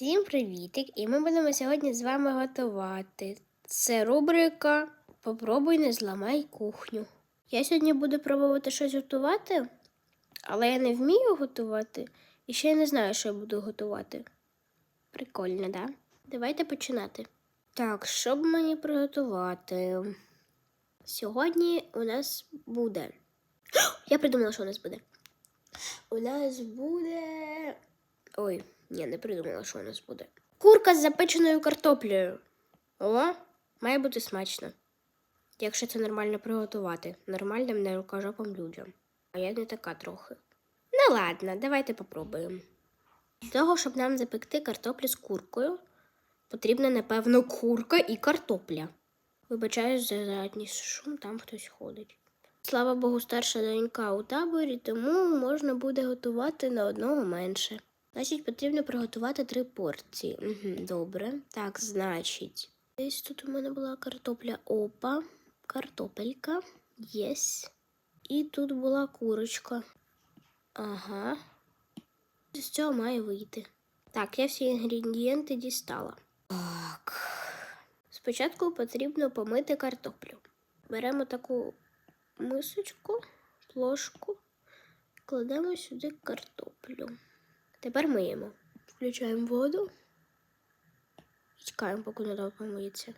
Всім привітик! І ми будемо сьогодні з вами готувати. Це рубрика Попробуй не зламай кухню. Я сьогодні буду пробувати щось готувати, але я не вмію готувати і ще я не знаю, що я буду готувати. Прикольно, да? Давайте починати. Так, що б мені приготувати? Сьогодні у нас буде. Я придумала, що у нас буде. У нас буде. Ой, ні, не придумала, що у нас буде. Курка з запеченою картоплею. О, має бути смачно. Якщо це нормально приготувати. Нормальним не рукожопим людям. А я не така трохи. Ну ладно, давайте попробуємо. Для того, щоб нам запекти картоплю з куркою, потрібна, напевно, курка і картопля. Вибачаюсь за задній шум, там хтось ходить. Слава Богу, старша донька у таборі, тому можна буде готувати на одного менше. Значить, потрібно приготувати три порції. Угу, добре. Так, значить. Десь тут у мене була картопля опа, картопелька, єсь. І тут була курочка. Ага. З цього має вийти. Так, я всі інгредієнти дістала. Так. Спочатку потрібно помити картоплю. Беремо таку мисочку, плошку, кладемо сюди картоплю. Тепер миємо. Включаємо воду і чекаємо, поки вода помиється.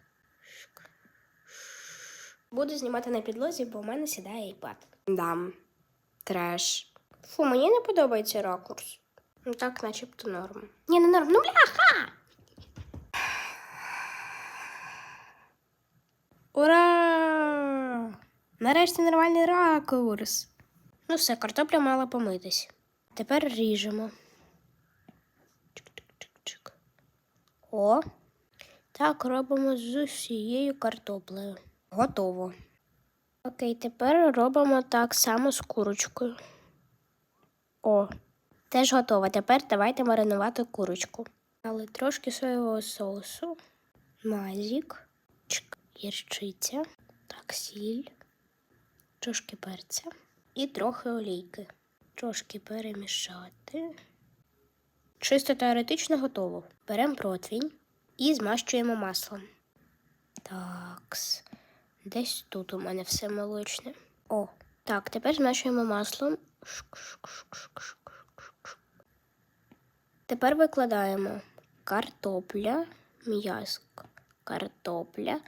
Буду знімати на підлозі, бо в мене сідає iPad. Дам. Треш. Фу, мені не подобається ракурс. Ну так, начебто норм. Ні, не норм. Ну бляха! Ура! Нарешті нормальний ракурс. Ну все, картопля мала помитись. Тепер ріжемо. О. Так робимо з усією картоплею. Готово. Окей, тепер робимо так само з курочкою. О, теж готово. Тепер давайте маринувати курочку. Але трошки соєвого соусу, мазік, гірчиця, так, сіль, трошки перця і трохи олійки. Трошки перемішати. Чисто теоретично готово. Беремо противінь і змащуємо маслом. Такс. Десь тут у мене все молочне. О, так, тепер змащуємо маслом. Тепер викладаємо картопля, м'яско, картопля,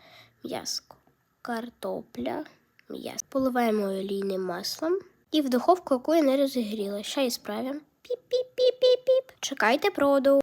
м'яско, картопля, м'яско. Поливаємо олійним маслом і в духовку, яку я не розігріла. Ще і справимо. Піп-піп-піп-піп-піп. Чекайте проду.